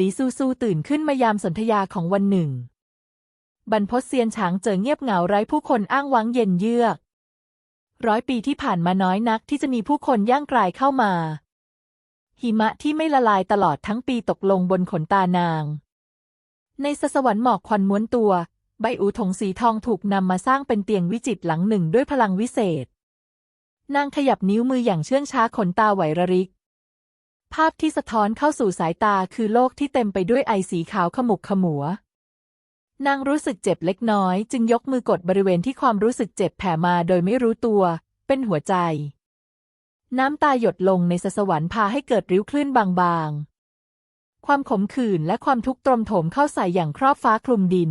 หลีซูซูตื่นขึ้นมายามสนธยาของวันหนึ่ง บรรพตเซียนฉางเจอเงียบเหงาไร้ผู้คนอ้างว้างเย็นเยือก ร้อยปีที่ผ่านมาน้อยนักที่จะมีผู้คนย่างกรายเข้ามา หิมะที่ไม่ละลายตลอดทั้งปีตกลงบนขนตานาง ในสสวรรค์หมอกควันม้วนตัว ใบอูถงสีทองถูกนำมาสร้างเป็นเตียงวิจิตรหลังหนึ่งด้วยพลังวิเศษ นางขยับนิ้วมืออย่างเชื่องช้าขนตาไหวระริก ภาพที่สะท้อนเข้าสู่สายตาคือโลกที่เต็มไปด้วยไอสีขาวขมุกขมัวนางรู้สึกเจ็บเล็กน้อย จึงยกมือกดบริเวณที่ความรู้สึกเจ็บแผ่มาโดยไม่รู้ตัว เป็นหัวใจ น้ำตาหยดลงในสสวรรค์พาให้เกิดริ้วคลื่นบางๆ ความขมขื่นและความทุกข์ตรมโถมเข้าใส่อย่างครอบฟ้าคลุมดิน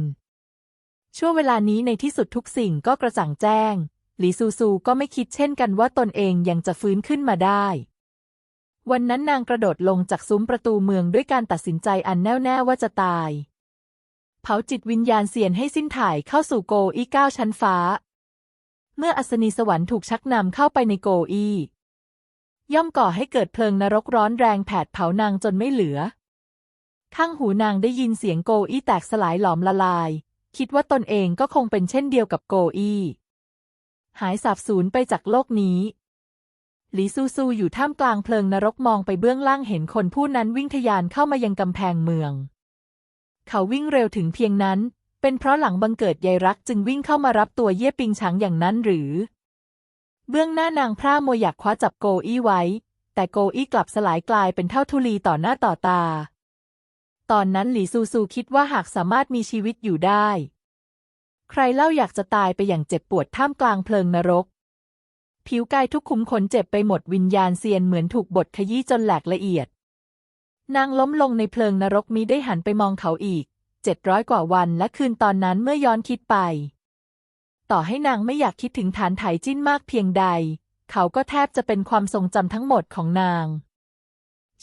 ช่วงเวลานี้ในที่สุดทุกสิ่งก็กระจ่างแจ้ง หลีซูซูก็ไม่คิดเช่นกันว่าตนเองยังจะฟื้นขึ้นมาได้ วันนั้นนางกระโดดลงจากซุ้มประตูเมืองด้วยการตัดสินใจอันแน่วแน่ว่าจะตาย เผาจิตวิญญาณเสียนให้สิ้นถ่ายเข้าสู่โกอีเก้าชั้นฟ้า เมื่ออัศนีสวรรค์ถูกชักนำเข้าไปในโกอีย่อมก่อให้เกิดเพลิงนรกร้อนแรงแผดเผานางจนไม่เหลือ ข้างหูนางได้ยินเสียงโกอี้แตกสลายหลอมละลาย คิดว่าตนเองก็คงเป็นเช่นเดียวกับโกอี้หายสาบสูญไปจากโลกนี้ หลีซูซูอยู่ท่ามกลางเพลิงนรกมองไปเบื้องล่างเห็นคนผู้นั้นวิ่งทะยานเข้ามายังกำแพงเมือง เขาวิ่งเร็วถึงเพียงนั้น เป็นเพราะหลังบังเกิดยายรักจึงวิ่งเข้ามารับตัวเย่ปิงฉางอย่างนั้นหรือ เบื้องหน้านางพร่าโมอยากคว้าจับโกอี้ไว้ แต่โกอี้กลับสลายกลายเป็นเท่าทุลีต่อหน้าต่อตา ตอนนั้นหลีซูซูคิดว่าหากสามารถมีชีวิตอยู่ได้ ใครเล่าอยากจะตายไปอย่างเจ็บปวดท่ามกลางเพลิงนรก ผิวกายทุกขุมขนเจ็บไปหมดวิญญาณเซียนเหมือนถูกบดขยี้จนแหลกละเอียด นางล้มลงในเพลิงนรกมิได้หันไปมองเขาอีกเจ็ดร้อยกว่าวันและคืนตอนนั้นเมื่อย้อนคิดไป ต่อให้นางไม่อยากคิดถึงฐานไถจิ้นมากเพียงใด เขาก็แทบจะเป็นความทรงจำทั้งหมดของนาง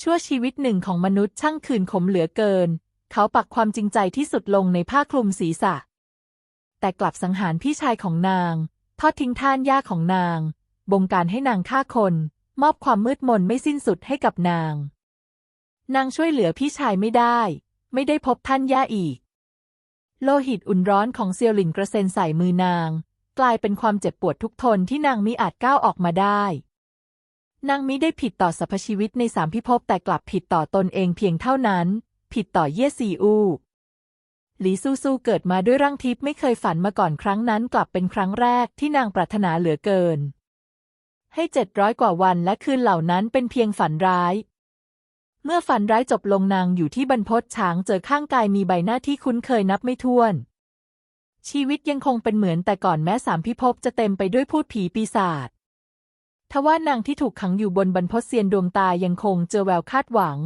ชั่วชีวิตหนึ่งของมนุษย์ช่างคืนขมเหลือเกิน เขาปักความจริงใจที่สุดลงในผ้าคลุมศีรษะ แต่กลับสังหารพี่ชายของนาง ทอดทิ้งท่านย่าของนาง บงการให้นางฆ่าคน มอบความมืดมนไม่สิ้นสุดให้กับนาง นางช่วยเหลือพี่ชายไม่ได้ ไม่ได้พบท่านย่าอีก โลหิตอุ่นร้อนของเซียวหลินกระเซ็นใส่มือนาง กลายเป็นความเจ็บปวดทุกทนที่นางมิอาจก้าวออกมาได้ นางมิได้ผิดต่อสรรพชีวิตในสามพิภพแต่กลับผิดต่อตนเองเพียงเท่านั้น ผิดต่อเย่ซีอูหลีซูซูเกิดมาด้วยร่างทิพย์ไม่เคยฝันมาก่อนครั้งนั้นกลับเป็นครั้งแรกที่นางปรารถนาเหลือเกิน ให้เจ็ดร้อยกว่าวันและคืนเหล่านั้นเป็นเพียงฝันร้าย เมื่อฝันร้ายจบลงนางอยู่ที่บรรพตช้างเจอข้างกายมีใบหน้าที่คุ้นเคยนับไม่ถ้วน ชีวิตยังคงเป็นเหมือนแต่ก่อนแม้สามพิภพจะเต็มไปด้วยพูดผีปีศาจทว่านางที่ถูกขังอยู่บนบรรพตเซียนดวงตายังคงเจอแววคาดหวัง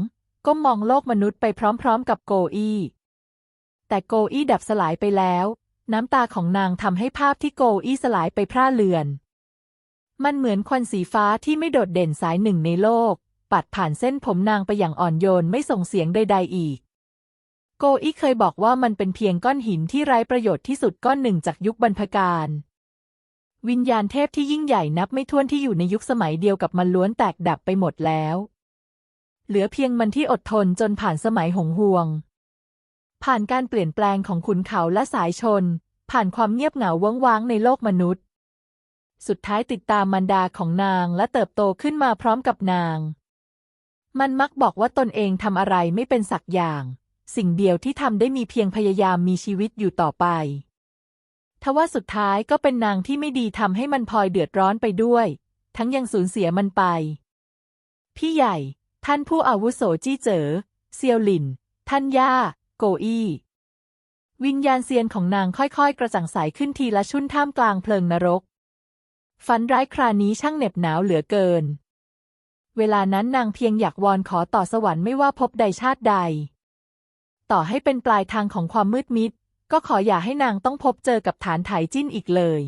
ก้มมองโลกมนุษย์ไปพร้อมๆ กับโกอี้แต่โกอี้ดับสลายไปแล้ว น้ำตาของนางทำให้ภาพที่โกอี้สลายไปพร่าเลือน มันเหมือนควันสีฟ้าที่ไม่โดดเด่นสายหนึ่งในโลก ปัดผ่านเส้นผมนางไปอย่างอ่อนโยนไม่ส่งเสียงใด ๆ อีก โกอี้เคยบอกว่ามันเป็นเพียงก้อนหินที่ไร้ประโยชน์ที่สุดก้อนหนึ่งจากยุคบรรพกาลวิญญาณเทพที่ยิ่งใหญ่นับไม่ถ้วนที่อยู่ในยุคสมัยเดียวกับมันล้วนแตกดับไปหมดแล้ว เหลือเพียงมันที่อดทนจนผ่านสมัยหงหวง ผ่านการเปลี่ยนแปลงของขุนเขาและสายชน ผ่านความเงียบเหงาว้งว้างในโลกมนุษย์ สุดท้ายติดตามมันดาของนางและเติบโตขึ้นมาพร้อมกับนาง มันมักบอกว่าตนเองทำอะไรไม่เป็นสักอย่าง สิ่งเดียวที่ทำได้มีเพียงพยายามมีชีวิตอยู่ต่อไป ทว่าสุดท้ายก็เป็นนางที่ไม่ดีทำให้มันพลอยเดือดร้อนไปด้วย ทั้งยังสูญเสียมันไป พี่ใหญ่ ท่านผู้อาวุโสจี้เจ๋อเซียวหลิน ท่านย่า โกอี้วิญญาณเซียนของนางค่อยๆ กระจ่างใสขึ้นทีละชุ่นท่ามกลางเพลิงนรก ฝันร้ายครานี้ช่างเหน็บหนาวเหลือเกิน เวลานั้นนางเพียงอยากวอนขอต่อสวรรค์ไม่ว่าพบใดชาติใด ต่อให้เป็นปลายทางของความมืดมิด ก็ขออย่าให้นางต้องพบเจอกับฐานไถจิ้นอีกเลย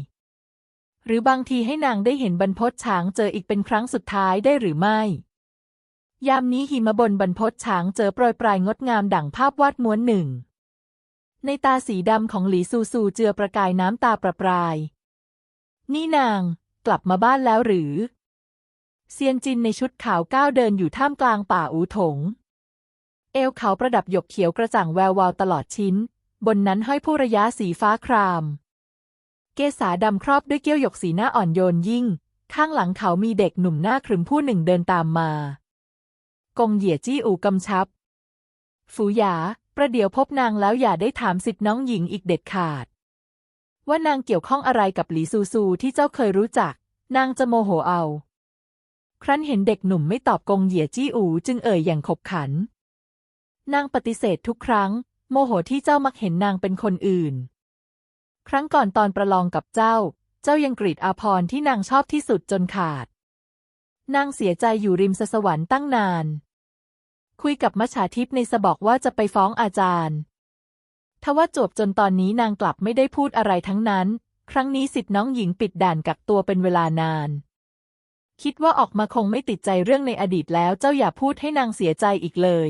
หรือบางทีให้นางได้เห็นบรรพตช้างเจออีกเป็นครั้งสุดท้ายได้หรือไม่ ยามนี้หิมะบนบรรพตช้างเจอโปรยปลายงดงามดั่งภาพวาดม้วนหนึ่ง ในตาสีดำของหลีซูซูเจือประกายน้ำตาประปรายนี่นาง กลับมาบ้านแล้วหรือ เซียนจินในชุดขาวก้าวเดินอยู่ท่ามกลางป่าอูถง เอวเขาประดับหยกเขียวกระจ่างแวววาวตลอดชิ้น บนนั้นห้อยผู้ระยะสีฟ้าคราม เกษาดำครอบด้วยเกี้ยวหยกสีหน้าอ่อนโยนยิ่ง ข้างหลังเขามีเด็กหนุ่มหน้าครึมผู้หนึ่งเดินตามมา กงเหยียจี้อูกำชับ ฝูหยาประเดี๋ยวพบนางแล้วอย่าได้ถามสิทธิ์น้องหญิงอีกเด็ดขาด ว่านางเกี่ยวข้องอะไรกับหลีซูซูที่เจ้าเคยรู้จัก นางจะโมโหเอา ครั้นเห็นเด็กหนุ่มไม่ตอบกงเหยียจี้อูจึงเอ่ยอย่างขบขัน นางปฏิเสธทุกครั้ง โมโหที่เจ้ามักเห็นนางเป็นคนอื่น ครั้งก่อนตอนประลองกับเจ้า เจ้ายังกรีดอาพรที่นางชอบที่สุดจนขาด นางเสียใจอยู่ริมสวรรค์ตั้งนาน คุยกับมัจฉาทิพย์ในสบอกว่าจะไปฟ้องอาจารย์ ทว่าจวบจนตอนนี้นางกลับไม่ได้พูดอะไรทั้งนั้น ครั้งนี้สิทธิ์น้องหญิงปิดด่านกักตัวเป็นเวลานาน คิดว่าออกมาคงไม่ติดใจเรื่องในอดีตแล้วเจ้าอย่าพูดให้นางเสียใจอีกเลย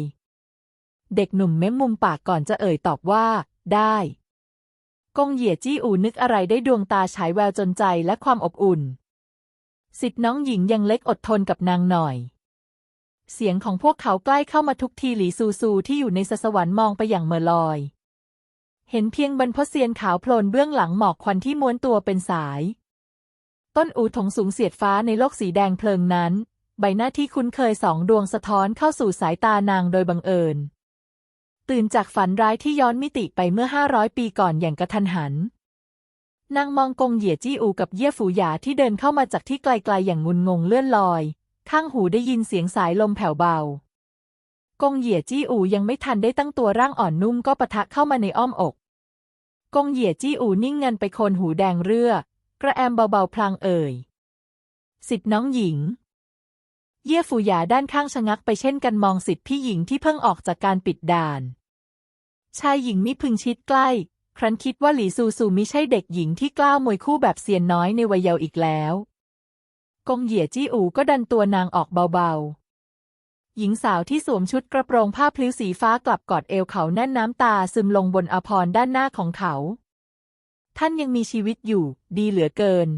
เด็กหนุ่มเม้มมุมปากก่อนจะเอ่ยตอบว่า ได้กงเหยียจี้อูนึกอะไรได้ดวงตาฉายแววจนใจและความอบอุ่น สิทธิ์น้องหญิงยังเล็กอดทนกับนางหน่อย เสียงของพวกเขาใกล้เข้ามาทุกทีหลีซูซูที่อยู่ในสสวรรค์มองไปอย่างเมื่อลอย เห็นเพียงบรรพเซียนขาวโพลนเบื้องหลังหมอกควันที่ม้วนตัวเป็นสาย ต้นอูถงสูงเสียดฟ้าในโลกสีแดงเพลิงนั้น ใบหน้าที่คุ้นเคยสองดวงสะท้อนเข้าสู่สายตานางโดยบังเอิญ ตื่นจากฝันร้ายที่ย้อนมิติไปเมื่อห้าร้อยปีก่อนอย่างกระทันหัน นางมองกงเหยียจี้อูกับเยี่ยฝูหยาที่เดินเข้ามาจากที่ไกลๆอย่างงุนงงเลื่อนลอย ข้างหูได้ยินเสียงสายลมแผ่วเบา กงเหยียจี้อูยังไม่ทันได้ตั้งตัวร่างอ่อนนุ่มก็ปะทะเข้ามาในอ้อมอก กงเหยียจี้อูนิ่งเงินไปโคนหูแดงเรื่อ กระแอมเบาๆพลางเอ่ย สิทธิ์น้องหญิง เยี่ยฝูหยาด้านข้างชะงักไปเช่นกันมองสิทธิ์พี่หญิงที่เพิ่งออกจากการปิดด่าน ชายหญิงมิพึงชิดใกล้ ครั้นคิดว่าหลีซูซูมิใช่เด็กหญิงที่กล้าวมวยคู่แบบเซียนน้อยในวัยเยาว์อีกแล้ว กงเหยียจี้อูก็ดันตัวนางออกเบาๆ หญิงสาวที่สวมชุดกระโปรงผ้าพลิ้วสีฟ้ากลับกอดเอวเขาแน่นน้ำตาซึมลงบนอภรณ์ด้านหน้าของเขา ท่านยังมีชีวิตอยู่ ดีเหลือเกิน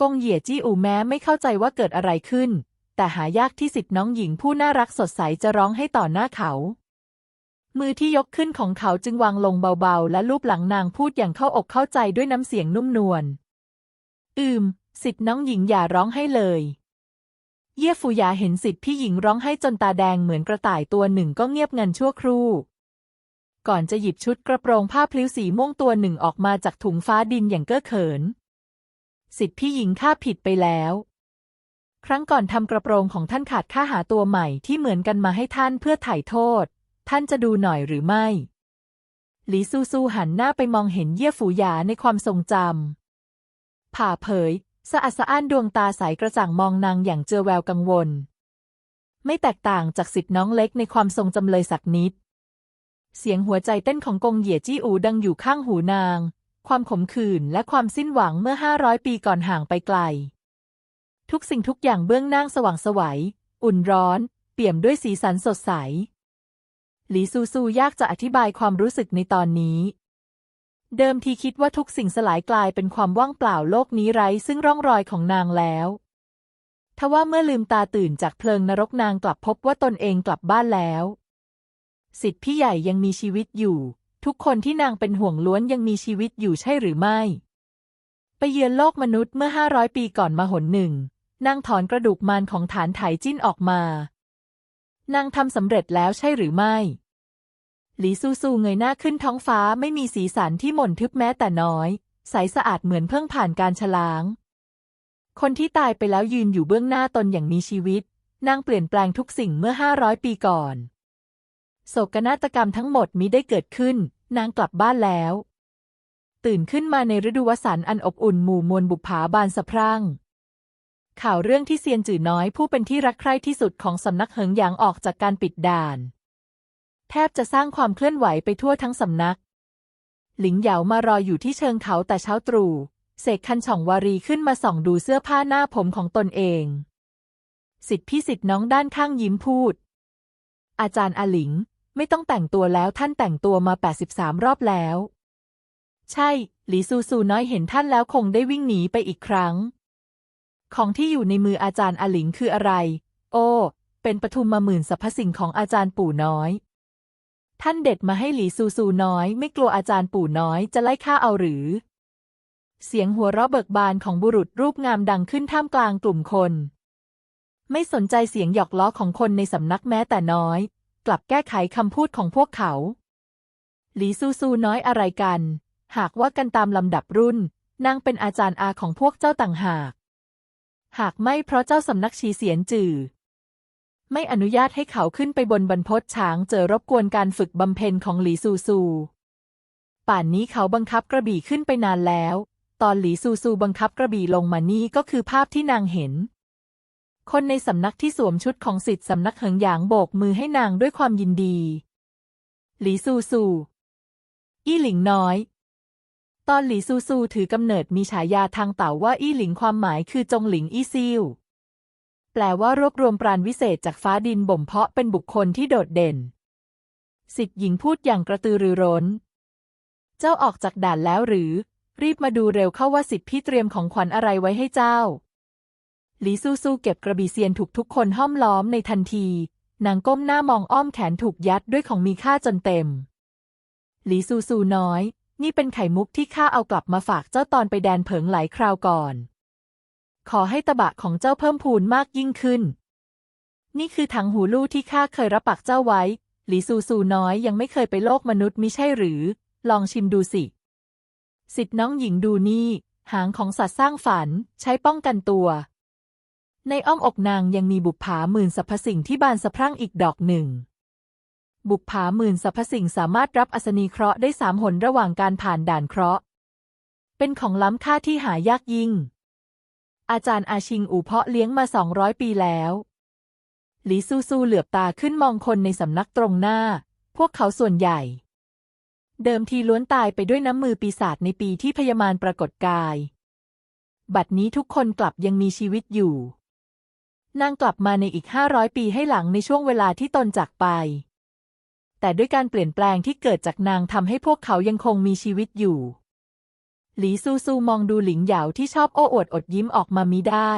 กงเหยียจี้อูแม้ไม่เข้าใจว่าเกิดอะไรขึ้น แต่หายากที่สิทธิ์น้องหญิงผู้น่ารักสดใสจะร้องให้ต่อหน้าเขา มือที่ยกขึ้นของเขาจึงวางลงเบาๆ และลูบหลังนางพูดอย่างเข้าอกเข้าใจด้วยน้ำเสียงนุ่มนวล อืม สิทธิ์น้องหญิงอย่าร้องให้เลย เยี่ยฟูหยาเห็นสิทธิ์พี่หญิงร้องให้จนตาแดงเหมือนกระต่ายตัวหนึ่งก็เงียบงันชั่วครู่ ก่อนจะหยิบชุดกระโปรงผ้าพลิ้วสีม่วงตัวหนึ่งออกมาจากถุงฟ้าดินอย่างเก้อเขิน สิทธิ์พี่หญิงข้าผิดไปแล้ว ครั้งก่อนทำกระโปรงของท่านขาดค่าหาตัวใหม่ที่เหมือนกันมาให้ท่านเพื่อไถ่โทษ ท่านจะดูหน่อยหรือไม่หลีซูซูหันหน้าไปมองเห็นเยี่ยฝูหยาในความทรงจำผ่าเผย สะอาดสะอ้านดวงตาใสกระจ่างมองนางอย่างเจือแววกังวล ไม่แตกต่างจากสิทธิ์น้องเล็กในความทรงจำเลยสักนิด เสียงหัวใจเต้นของกงเหยียจี้อูดังอยู่ข้างหูนาง ความขมขื่นและความสิ้นหวังเมื่อห้าร้อยปีก่อนห่างไปไกล ทุกสิ่งทุกอย่างเบื้องหน้าสว่างสวัย อุ่นร้อน เปี่ยมด้วยสีสันสดใส หลีซูซูยากจะอธิบายความรู้สึกในตอนนี้ เดิมทีคิดว่าทุกสิ่งสลายกลายเป็นความว่างเปล่าโลกนี้ไร้ซึ่งร่องรอยของนางแล้วทว่าเมื่อลืมตาตื่นจากเพลิงนรกนางกลับพบว่าตนเองกลับบ้านแล้ว สิทธิพี่ใหญ่ยังมีชีวิตอยู่ ทุกคนที่นางเป็นห่วงล้วนยังมีชีวิตอยู่ใช่หรือไม่ ไปเยือนโลกมนุษย์เมื่อห้าร้อยปีก่อนมาหนหนึ่งนางถอนกระดูกมารของฐานไถจิ้นออกมา นางทำสำเร็จแล้วใช่หรือไม่ หลีซูซูเงยหน้าขึ้นท้องฟ้าไม่มีสีสันที่หม่นทึบแม้แต่น้อย ใสสะอาดเหมือนเพิ่งผ่านการชล้าง คนที่ตายไปแล้วยืนอยู่เบื้องหน้าตนอย่างมีชีวิต นางเปลี่ยนแปลงทุกสิ่งเมื่อห้าร้อยปีก่อน โศกนาฏกรรมทั้งหมดมิได้เกิดขึ้น นางกลับบ้านแล้ว ตื่นขึ้นมาในฤดูวสันต์อันอบอุ่นหมู่มวลบุปผาบานสะพรั่งข่าวเรื่องที่เซียนจื่อน้อยผู้เป็นที่รักใคร่ที่สุดของสำนักเหิงหยางออกจากการปิดด่าน แทบจะสร้างความเคลื่อนไหวไปทั่วทั้งสำนัก หลิงเหยามารออยู่ที่เชิงเขาแต่เช้าตรู่เสกคันช่องวารีขึ้นมาส่องดูเสื้อผ้าหน้าผมของตนเอง สิทธิพี่สิทธิน้องด้านข้างยิ้มพูด อาจารย์อาหลิง ไม่ต้องแต่งตัวแล้วท่านแต่งตัวมา 83 รอบแล้ว ใช่ หลีซูซูน้อยเห็นท่านแล้วคงได้วิ่งหนีไปอีกครั้ง ของที่อยู่ในมืออาจารย์อาหลิงคืออะไร โอ้ เป็นปทุมมาหมื่นสรรพสิ่งของอาจารย์ปู่น้อย ท่านเด็ดมาให้หลีซูซูน้อย ไม่กลัวอาจารย์ปู่น้อยจะไล่ฆ่าเอาหรือ เสียงหัวเราะเบิกบานของบุรุษรูปงามดังขึ้นท่ามกลางกลุ่มคน ไม่สนใจเสียงหยอกล้อของคนในสำนักแม้แต่น้อย กลับแก้ไขคำพูดของพวกเขา หลีซูซูน้อยอะไรกัน หากว่ากันตามลำดับรุ่นนางเป็นอาจารย์อาของพวกเจ้าต่างหาก หากไม่เพราะเจ้าสำนักชีเสียนจือ ไม่อนุญาตให้เขาขึ้นไปบนบรรพตช้างเจอรบกวนการฝึกบำเพ็ญของหลีซูซู ป่านนี้เขาบังคับกระบี่ขึ้นไปนานแล้ว ตอนหลีซูซูบังคับกระบี่ลงมานี่ก็คือภาพที่นางเห็น คนในสำนักที่สวมชุดของสิทธิสำนักเหิงหยางโบกมือให้นางด้วยความยินดี หลีซูซู อี้หลิงน้อยตอนหลีซูซูถือกำเนิดมีฉายาทางเต่าว่าอี้หลิงความหมายคือจงหลิงอี้ซิ่ว แปลว่ารวบรวมปราณวิเศษจากฟ้าดินบ่มเพาะเป็นบุคคลที่โดดเด่น สิทธิ์หญิงพูดอย่างกระตือรือร้น เจ้าออกจากด่านแล้วหรือ รีบมาดูเร็วเข้าว่าสิทธิ์พี่เตรียมของขวัญอะไรไว้ให้เจ้า หลีซูซูเก็บกระบี่เซียนถูกทุกคนห้อมล้อมในทันที นางก้มหน้ามองอ้อมแขนถูกยัดด้วยของมีค่าจนเต็ม หลีซูซูน้อย นี่เป็นไข่มุกที่ข้าเอากลับมาฝากเจ้าตอนไปแดนเผิงหลายคราวก่อน ขอให้ตะบะของเจ้าเพิ่มพูนมากยิ่งขึ้น นี่คือถังหูลู่ที่ข้าเคยรับปากเจ้าไว้ หลีซูซูน้อยยังไม่เคยไปโลกมนุษย์มิใช่หรือ ลองชิมดูสิ สิทธิ์น้องหญิงดูนี่ หางของสัตว์สร้างฝันใช้ป้องกันตัว ในอ้อมอกนางยังมีบุปผาหมื่นสรรพสิ่งที่บานสะพรั่งอีกดอกหนึ่ง บุปผาหมื่นสรรพสิ่งสามารถรับอัศนีเคราะห์ได้สามหนระหว่างการผ่านด่านเคราะห์ เป็นของล้ำค่าที่หายากยิ่ง อาจารย์อาชิงอู่เพาะเลี้ยงมาสองร้อยปีแล้วหลีซูซูเหลือบตาขึ้นมองคนในสำนักตรงหน้า พวกเขาส่วนใหญ่ เดิมทีล้วนตายไปด้วยน้ำมือปีศาจในปีที่พยามารปรากฏกาย บัดนี้ทุกคนกลับยังมีชีวิตอยู่ นางกลับมาในอีกห้าร้อยปีให้หลังในช่วงเวลาที่ตนจากไป แต่ด้วยการเปลี่ยนแปลงที่เกิดจากนางทำให้พวกเขายังคงมีชีวิตอยู่ หลีซูซูมองดูหลิงหยาวที่ชอบโอ้อวดอดยิ้มออกมามิได้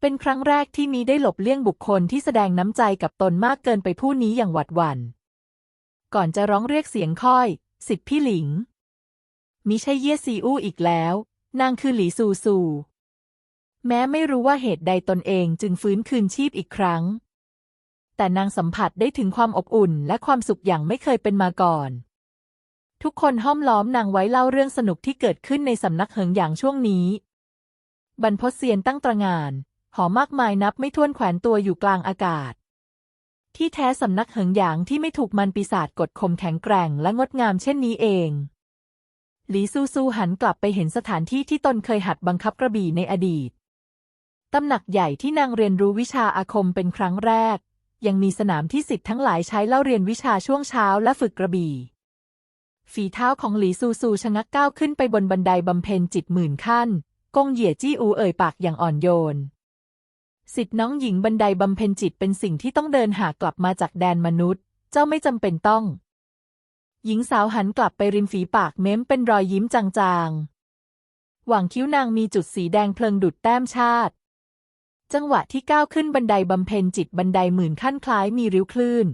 เป็นครั้งแรกที่มีได้หลบเลี่ยงบุคคลที่แสดงน้ำใจกับตนมากเกินไปผู้นี้อย่างหวัดหวัน่น ก่อนจะร้องเรียกเสียงค่อย สิทธิพี่หลิง มิใช่เย่ซีอู้อีกแล้ว นางคือหลีซูซู แม้ไม่รู้ว่าเหตุใดตนเองจึงฟื้นคืนชีพอีกครั้ง แต่นางสัมผัสได้ถึงความอบอุ่นและความสุขอย่างไม่เคยเป็นมาก่อน ทุกคนห้อมล้อมนางไว้เล่าเรื่องสนุกที่เกิดขึ้นในสำนักเหิงอย่างช่วงนี้ บรรพเซียนตั้งตระงาน หอมากมายนับไม่ถ้วนแขวนตัวอยู่กลางอากาศ ที่แท้สำนักเหิงหยางที่ไม่ถูกมันปีศาจกดข่มแข็งแกร่งและงดงามเช่นนี้เองหลีซูซูหันกลับไปเห็นสถานที่ที่ตนเคยหัดบังคับกระบี่ในอดีต ตำหนักใหญ่ที่นางเรียนรู้วิชาอาคมเป็นครั้งแรก ยังมีสนามที่สิทธิ์ทั้งหลายใช้เล่าเรียนวิชาช่วงเช้าและฝึกกระบี่ ฝีเท้าของหลีซูซูชะงักก้าวขึ้นไปบนบันไดบำเพ็ญจิตหมื่นขั้น กงเหยียจี้อูเอ่ยปากอย่างอ่อนโยน สิทธิ์น้องหญิงบันไดบำเพ็ญจิตเป็นสิ่งที่ต้องเดินหากลับมาจากแดนมนุษย์ เจ้าไม่จำเป็นต้อง หญิงสาวหันกลับไปริมฝีปากเม้มเป็นรอยยิ้มจางๆ หว่างคิ้วนางมีจุดสีแดงเพลิงดุดแต้มชาติ จังหวะที่ก้าวขึ้นบันไดบำเพ็ญจิตบันไดหมื่นขั้นคล้ายมีริ้วคลื่น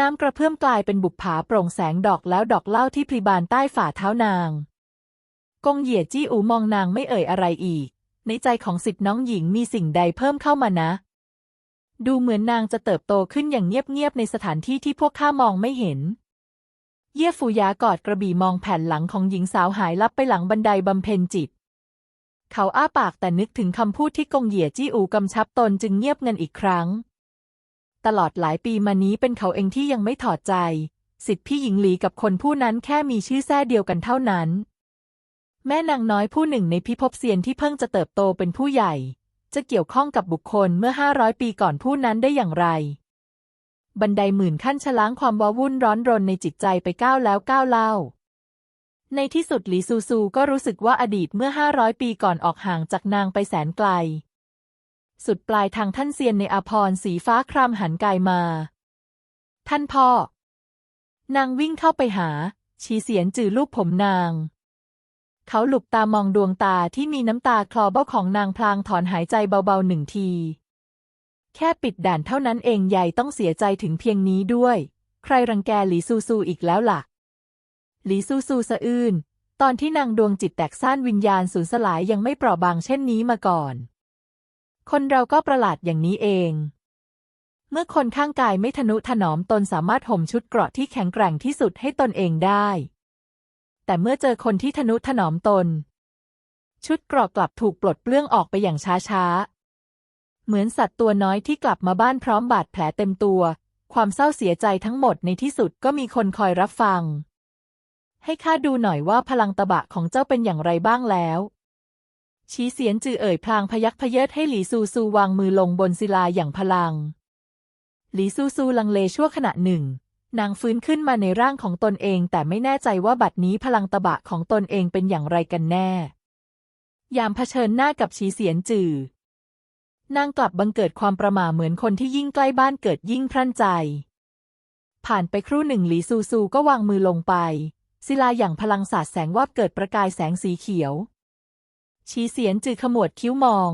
น้ำกระเพื่อมกลายเป็นบุปผาโปร่งแสงดอกแล้วดอกเล้าที่พลีบานใต้ฝ่าเท้านาง กงเหยียจี้อูมองนางไม่เอ่ยอะไรอีก ในใจของสิทธิน้องหญิงมีสิ่งใดเพิ่มเข้ามานะ ดูเหมือนนางจะเติบโตขึ้นอย่างเงียบๆในสถานที่ที่พวกข้ามองไม่เห็น เย่ฟูยากอดกระบี่มองแผ่นหลังของหญิงสาวหายลับไปหลังบันไดบำเพ็ญจิต เขาอ้าปากแต่นึกถึงคำพูดที่กงเหยียจี้อูกำชับตนจึงเงียบเงินอีกครั้ง ตลอดหลายปีมานี้เป็นเขาเองที่ยังไม่ถอดใจ สิทธิพี่หญิงหลีกับคนผู้นั้นแค่มีชื่อแท้เดียวกันเท่านั้น แม่นางน้อยผู้หนึ่งในพิภพเซียนที่เพิ่งจะเติบโตเป็นผู้ใหญ่ จะเกี่ยวข้องกับบุคคลเมื่อห้าร้อยปีก่อนผู้นั้นได้อย่างไร บันไดหมื่นขั้นชะล้างความว้าวุ่นร้อนรนในจิตใจไปก้าวแล้วก้าวเล่าในที่สุดหลีซูซูก็รู้สึกว่าอดีตเมื่อห้าร้อยปีก่อนออกห่างจากนางไปแสนไกล สุดปลายทางท่านเซียนในอาพรสีฟ้าครามหันกายมา ท่านพ่อ นางวิ่งเข้าไปหา ชีเสียนจือลูกผมนาง เขาหลุบตามองดวงตาที่มีน้ำตาคลอเบ้าของนางพลางถอนหายใจเบาๆหนึ่งที แค่ปิดด่านเท่านั้นเองใหญ่ต้องเสียใจถึงเพียงนี้ด้วย ใครรังแกหลีซูซูอีกแล้วล่ะ หลีซูซูสะอื้นตอนที่นางดวงจิตแตกซ่านวิญญาณสูญสลายยังไม่เปราะบางเช่นนี้มาก่อน คนเราก็ประหลาดอย่างนี้เอง เมื่อคนข้างกายไม่ทนุถนอมตนสามารถห่มชุดเกราะที่แข็งแกร่งที่สุดให้ตนเองได้ แต่เมื่อเจอคนที่ทนุถนอมตน ชุดเกราะกลับถูกปลดเปลื้องออกไปอย่างช้าๆ เหมือนสัตว์ตัวน้อยที่กลับมาบ้านพร้อมบาดแผลเต็มตัว ความเศร้าเสียใจทั้งหมดในที่สุดก็มีคนคอยรับฟัง ให้ข้าดูหน่อยว่าพลังตะบะของเจ้าเป็นอย่างไรบ้างแล้ว ชี้เสียนจือเอ่ยพลางพยักพเยิดให้หลีซูซูวางมือลงบนศิลาอย่างพลัง หลีซูซูลังเลชั่วขณะหนึ่ง นางฟื้นขึ้นมาในร่างของตนเอง แต่ไม่แน่ใจว่าบัดนี้พลังตะบะของตนเองเป็นอย่างไรกันแน่ ยามเผชิญหน้ากับชีเสียนจือนางกลับบังเกิดความประหม่าเหมือนคนที่ยิ่งใกล้บ้านเกิดยิ่งพรั่นใจ ผ่านไปครู่หนึ่งหลีซูซูก็วางมือลงไปศิลาอย่างพลังสาดแสงวาบเกิดประกายแสงสีเขียว ชีเสียนจือขมวดคิ้วมอง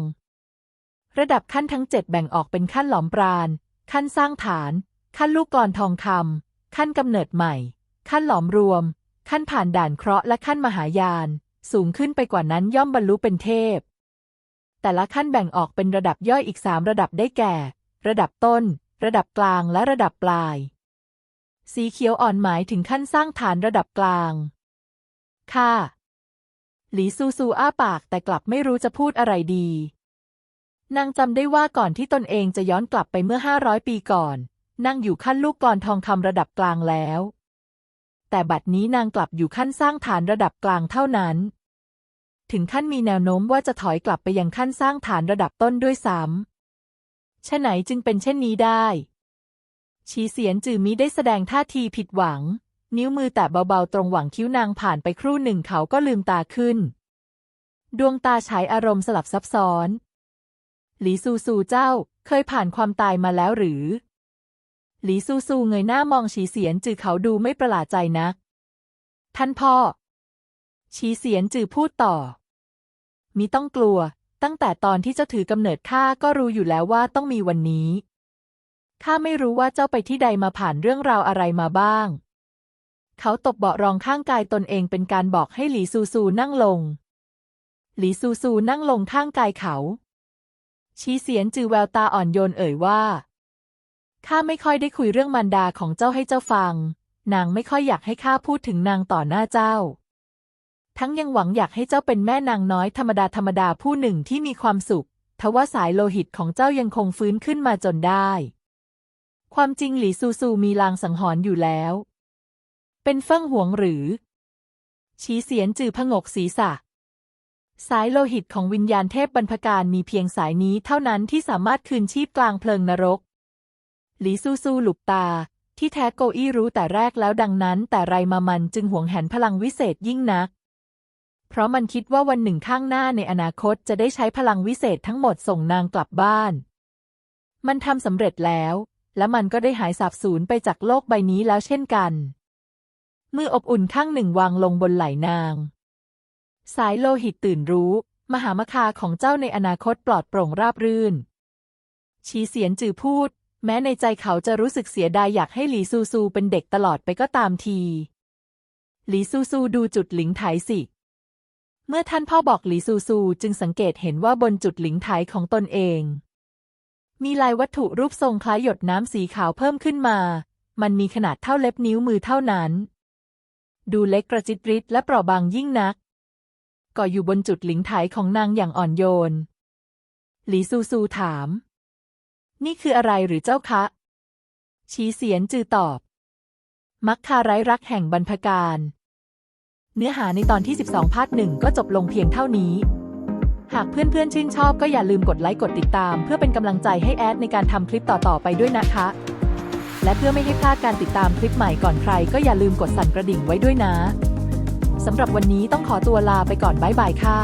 ระดับขั้นทั้งเจ็ดแบ่งออกเป็นขั้นหลอมปราณ ขั้นสร้างฐาน ขั้นลูกกลอนทองคำขั้นกำเนิดใหม่ ขั้นหลอมรวม ขั้นผ่านด่านเคราะห์และขั้นมหายาน สูงขึ้นไปกว่านั้นย่อมบรรลุเป็นเทพ แต่ละขั้นแบ่งออกเป็นระดับย่อยอีกสามระดับได้แก่ ระดับต้น ระดับกลางและระดับปลาย สีเขียวอ่อนหมายถึงขั้นสร้างฐานระดับกลาง ค่ะ หลีซูซูอ้าปากแต่กลับไม่รู้จะพูดอะไรดี นางจำได้ว่าก่อนที่ตนเองจะย้อนกลับไปเมื่อห้าร้อยปีก่อนนั่งอยู่ขั้นลูกกลอนทองคำระดับกลางแล้ว แต่บัดนี้นางกลับอยู่ขั้นสร้างฐานระดับกลางเท่านั้น ถึงขั้นมีแนวโน้มว่าจะถอยกลับไปยังขั้นสร้างฐานระดับต้นด้วยซ้ำฉะไหนจึงเป็นเช่นนี้ได้ ชีเสียนจือมิได้แสดงท่าทีผิดหวัง นิ้วมือแตะเบาๆ ตรงหว่างคิ้วนางผ่านไปครู่หนึ่งเขาก็ลืมตาขึ้น ดวงตาฉายอารมณ์สลับซับซ้อน หลีซูซูเจ้า เคยผ่านความตายมาแล้วหรือ หลีซูซูเงยหน้ามองชีเสียนจือเขาดูไม่ประหลาดใจนัก ท่านพ่อชีเสียนจือพูดต่อ มิต้องกลัว ตั้งแต่ตอนที่เจ้าถือกำเนิดข้าก็รู้อยู่แล้วว่าต้องมีวันนี้ข้าไม่รู้ว่าเจ้าไปที่ใดมาผ่านเรื่องราวอะไรมาบ้าง เขาตบเบาะรองข้างกายตนเองเป็นการบอกให้หลีซูซูนั่งลง หลีซูซูนั่งลงข้างกายเขา ชี้เสียนจือแววตาอ่อนโยนเอ่ยว่าข้าไม่ค่อยได้คุยเรื่องมารดาของเจ้าให้เจ้าฟัง นางไม่ค่อยอยากให้ข้าพูดถึงนางต่อหน้าเจ้า ทั้งยังหวังอยากให้เจ้าเป็นแม่นางน้อยธรรมดาธรรมดาผู้หนึ่งที่มีความสุข ทว่าสายโลหิตของเจ้ายังคงฟื้นขึ้นมาจนได้ ความจริงหลีซูซูมีลางสังหรณ์อยู่แล้ว เป็นเฟิ่งหวงหรือชี้เสียนจือผงกศีรษะ สายโลหิตของวิญญาณเทพบรรพการมีเพียงสายนี้เท่านั้นที่สามารถคืนชีพกลางเพลิงนรก หลีซูซูหลุบตา ที่แท้โกอี้รู้แต่แรกแล้วดังนั้น แต่ไรมามันจึงหวงแหนพลังวิเศษยิ่งนัก เพราะมันคิดว่าวันหนึ่งข้างหน้าในอนาคตจะได้ใช้พลังวิเศษทั้งหมดส่งนางกลับบ้าน มันทำสำเร็จแล้วและมันก็ได้หายสาบสูญไปจากโลกใบนี้แล้วเช่นกัน มืออบอุ่นข้างหนึ่งวางลงบนไหล่นาง สายโลหิตตื่นรู้ มหามคาของเจ้าในอนาคตปลอดโปร่งราบรื่น ชีเสียนจือพูด แม้ในใจเขาจะรู้สึกเสียดายอยากให้หลีซูซูเป็นเด็กตลอดไปก็ตามที หลีซูซูดูจุดหลิงไถสิ เมื่อท่านพ่อบอกหลีซูซูจึงสังเกตเห็นว่าบนจุดหลิงไถของตนเอง มีลายวัตถุรูปทรงคล้ายหยดน้ำสีขาวเพิ่มขึ้นมา มันมีขนาดเท่าเล็บนิ้วมือเท่านั้น ดูเล็กกระจิตริดและเปราะบางยิ่งนักก่ออยู่บนจุดหลิงไถของนางอย่างอ่อนโยน หลีซูซูถาม นี่คืออะไรหรือเจ้าคะ ชี้เสียนจือตอบ มักคาไร้รักแห่งบรรพการ เนื้อหาในตอนที่ 12 ภาคหนึ่งก็จบลงเพียงเท่านี้ หากเพื่อนๆชื่นชอบก็อย่าลืมกดไลค์กดติดตาม เพื่อเป็นกำลังใจให้แอดในการทำคลิปต่อๆไปด้วยนะคะ และเพื่อไม่ให้พลาดการติดตามคลิปใหม่ก่อนใคร ก็อย่าลืมกดสั่นกระดิ่งไว้ด้วยนะสำหรับวันนี้ต้องขอตัวลาไปก่อนบ๊ายบายค่ะ